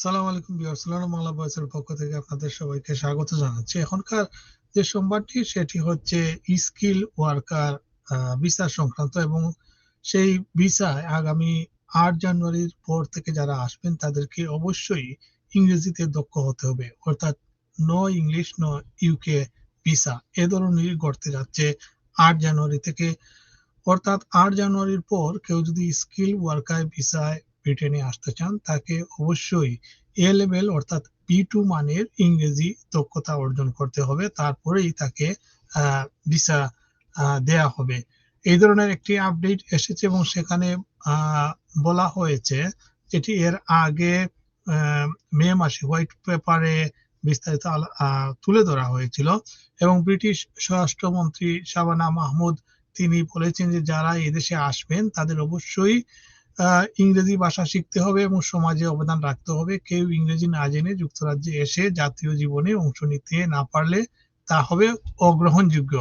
সালাম আলাইকুম বিয়ার্সলাম বাংলা ভয়েসের পক্ষ থেকে আপনাদের সবাইকে স্বাগত জানাচ্ছি। এখনকার যে সোমবারটি সেটি হচ্ছে স্কিল ওয়ার্কার ভিসা সংক্রান্ত এবং সেই ভিসায় আগামী আট জানুয়ারির পর থেকে যারা আসবেন, তাদেরকে অবশ্যই ইংরেজিতে দক্ষ হতে হবে। অর্থাৎ no English, no UK visa, এ ধরনের গড়তে যাচ্ছে আট জানুয়ারি থেকে। অর্থাৎ আট জানুয়ারির পর কেউ যদি স্কিল ওয়ার্কার ভিসায় ব্রিটেনে আসতে চান, তাকে অবশ্যই এ লেভেল অর্থাৎ বি টু মানের ইংরেজি দক্ষতা অর্জন করতে হবে। তারপরেই তাকে ভিসা দেয়া হবে। এই ধরনের একটি আপডেট এসেছে এবং সেখানে বলা হয়েছে যেটি এর আগে মে মাসে হোয়াইট পেপারে বিস্তারিত তুলে ধরা হয়েছিল এবং ব্রিটিশ স্বরাষ্ট্রমন্ত্রী শাবানা মাহমুদ তিনি বলেছেন যে যারা এদেশে আসবেন তাদের অবশ্যই ইংরেজি ভাষা শিখতে হবে এবং সমাজে অবদান রাখতে হবে। কেউ ইংরেজি না জেনে যুক্তরাজ্যে এসে জাতীয় জীবনে অংশ নিতে না পারলে তা হবে অগ্রহণযোগ্য।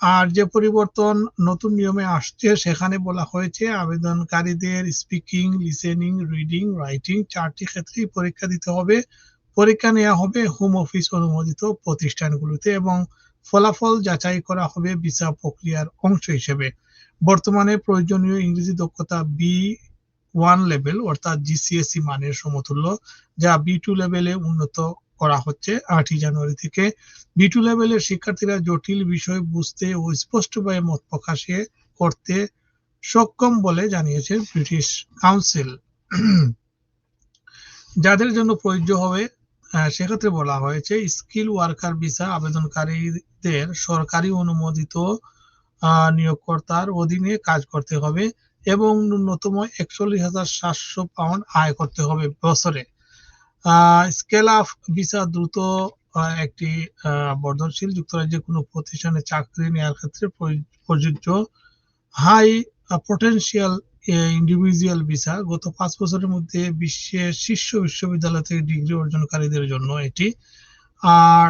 আর যে পরিবর্তন নতুন নিয়মে আসছে, সেখানে বলা হয়েছে আবেদনকারীদের স্পিকিং লিসেনিং রিডিং রাইটিং চারটি ক্ষেত্রেই পরীক্ষা দিতে হবে। পরীক্ষা নেওয়া হবে হোম অফিস অনুমোদিত প্রতিষ্ঠানগুলোতে এবং ফলাফল যাচাই করা হবে ভিসা প্রক্রিয়ার অংশ হিসেবে। বর্তমানে প্রয়োজনীয় ইংরেজি দক্ষতা বি ওয়ান লেভেল, অর্থাৎ জিসিএসসি মানের সমতুল্য, যা বি টু লেভেলে উন্নত করা হচ্ছে আটই জানুয়ারি থেকে। বি টু লেভেলের শিক্ষার্থীরা জটিল বিষয় বুঝতে ও স্পষ্টভাবে মত প্রকাশে করতে সক্ষম বলে জানিয়েছে ব্রিটিশ কাউন্সিল। যাদের জন্য প্রযোজ্য হবে সেক্ষেত্রে বলা হয়েছে, স্কিল ওয়ার্কার ভিসা আবেদনকারীদের সরকারি অনুমোদিত নিয়োগকর্তার অধীনে কাজ করতে হবে এবং ন্যূনতম একচল্লিশ হাজার সাতশো পাউন্ড আয় করতে হবে বছরে। স্কেল অফ ভিসা দ্রুত একটি বর্ধনশীল যুক্তরাজ্যে কোনো প্রতিষ্ঠানে চাকরি নেওয়ার ক্ষেত্রে প্রযোজ্য হাই পটেনশিয়াল ইন্ডিভিজুয়াল ভিসা গত পাঁচ বছরের মধ্যে বিশ্বের শীর্ষ বিশ্ববিদ্যালয় থেকে ডিগ্রি অর্জনকারীদের জন্য এটি। আর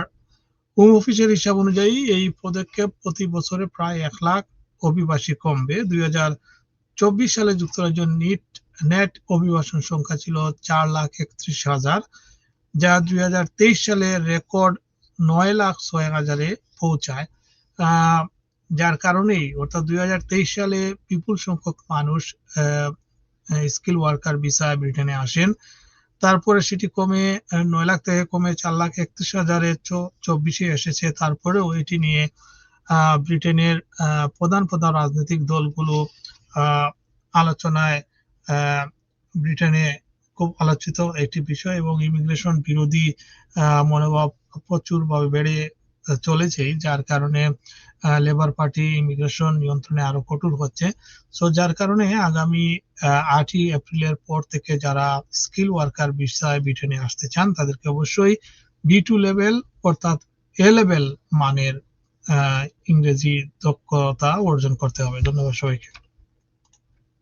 হোম অফিসের হিসাব অনুযায়ী এই পদক্ষেপ প্রতি বছরে প্রায় এক লাখ অভিবাসী কমবে। দুই চব্বিশ সালে যুক্তরাজ্য নিট, নেট অভিবাসন সংখ্যা ছিল চার লাখ একত্রিশ হাজার, যা দুই হাজার তেইশ সালে রেকর্ড নয় লাখ ছয় হাজারে পৌঁছায়। যার কারণেই অর্থাৎ দুই হাজার তেইশ সালে বিপুল সংখ্যক মানুষ স্কিল ওয়ার্কার ভিসায় ব্রিটেনে আসেন। তারপরে সেটি কমে নয় লাখ থেকে কমে চার লাখ একত্রিশ হাজারে চব্বিশে এসেছে। তারপরেও এটি নিয়ে ব্রিটেনের প্রধান প্রধান রাজনৈতিক দলগুলো আলোচনায় ব্রিটেনে খুব আলোচিত একটি বিষয় এবং ইমিগ্রেশন বিরোধী মনোভাব প্রচুরভাবে বেড়ে চলেছে, যার কারণে লেবার পার্টি ইমিগ্রেশন নিয়ন্ত্রণে আরও কঠোর হচ্ছে। সো যার কারণে আগামী আটই এপ্রিলের পর থেকে যারা স্কিল ওয়ার্কার বিষয়ে ব্রিটেনে আসতে চান, তাদেরকে অবশ্যই বি টু লেভেল অর্থাৎ এ লেভেল মানের ইংরেজি দক্ষতা অর্জন করতে হবে। ধন্যবাদ সবাইকে।